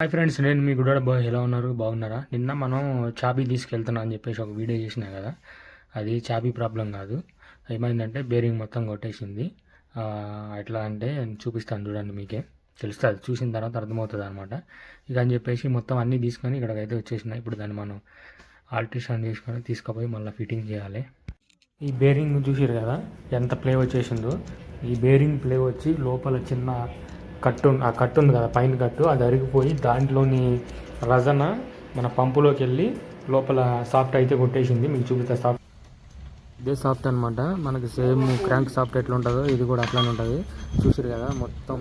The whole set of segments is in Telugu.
హాయ్ ఫ్రెండ్స్ నేను మీ గుడ బాయ్. ఎలా ఉన్నారు? బాగున్నారా? నిన్న మనం చాబీ తీసుకెళ్తున్నా అని చెప్పేసి ఒక వీడియో చేసినా కదా అది చాబీ ప్రాబ్లం కాదు. ఏమైందంటే బేరింగ్ మొత్తం కొట్టేసింది. ఎట్లా అంటే చూపిస్తాను చూడండి మీకే. తెలుస్తుంది చూసిన తర్వాత అర్థమవుతుంది అనమాట ఇక అని చెప్పేసి మొత్తం అన్నీ తీసుకొని ఇక్కడికైతే వచ్చేసిన. ఇప్పుడు దాన్ని మనం ఆల్ట్రేషన్ తీసుకొని తీసుకుపోయి మళ్ళీ ఫిట్టింగ్ చేయాలి. ఈ బేరింగ్ చూసారు కదా ఎంత ప్లే వచ్చేసిందో. ఈ బేరింగ్ ప్లే వచ్చి లోపల చిన్న కట్టు ఆ కట్టు ఉంది కదా పైన కట్టు. అది అరిగిపోయి దాంట్లోని రజన మన పంపులోకి వెళ్ళి లోపల సాఫ్ట్ అయితే కొట్టేసింది. మీకు చూపిస్తా సాఫ్ట్. ఇదే సాఫ్ట్ అనమాట మనకి సేమ్ క్రాంక్ సాఫ్ట్ ఎట్లా ఉంటుందో ఇది కూడా అట్లానే ఉంటుంది. చూసారు కదా మొత్తం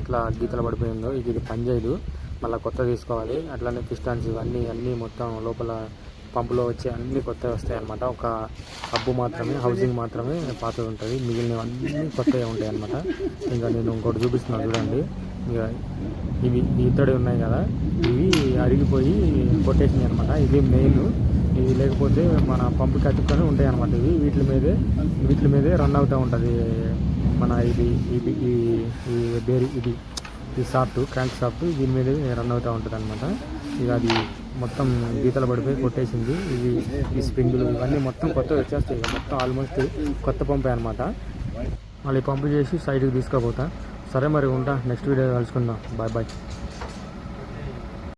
ఎట్లా గీతలు పడిపోయిందో. ఇది ఇది పనిచేయదు మళ్ళీ కొత్త తీసుకోవాలి. అట్లానే పిస్టాన్స్ ఇవన్నీ అన్నీ మొత్తం లోపల పంపులో వచ్చే అన్ని కొత్తవి వస్తాయి అనమాట ఒక హబ్బు మాత్రమే హౌసింగ్ మాత్రమే పాతది ఉంటుంది. మిగిలినవన్నీ కొత్తవి ఉంటాయి అనమాట ఇంకా నేను ఇంకోటి చూపిస్తున్నాను చూడండి. ఇక ఇవి ఇత్తడి ఉన్నాయి కదా ఇవి అరిగిపోయి కొట్టేసినాయి అనమాట ఇవి మెయిన్. ఇవి లేకపోతే మన పంపుకి అతుక్కొని ఉంటాయి అనమాట ఇవి. వీటి మీదే వీటి మీదే రన్ అవుతూ ఉంటుంది. మన ఇది ఇది ఈ ఈ బేరి ఇది ఈ సాఫ్ట్ క్రాంక్ సాఫ్ట్ దీని మీద రన్ అవుతూ ఉంటుంది అనమాట ఇక అది మొత్తం గీతలు పడిపోయి కొట్టేసింది. ఇవి ఈ స్ప్రింగులు ఇవన్నీ మొత్తం కొత్త వచ్చేస్తాయి. మొత్తం ఆల్మోస్ట్ కొత్త పంపే అనమాట మళ్ళీ పంపు చేసి సైడ్కి తీసుకోపోతా. సరే మరి ఉంటా. నెక్స్ట్ వీడియో కలుసుకుందాం. Bye bye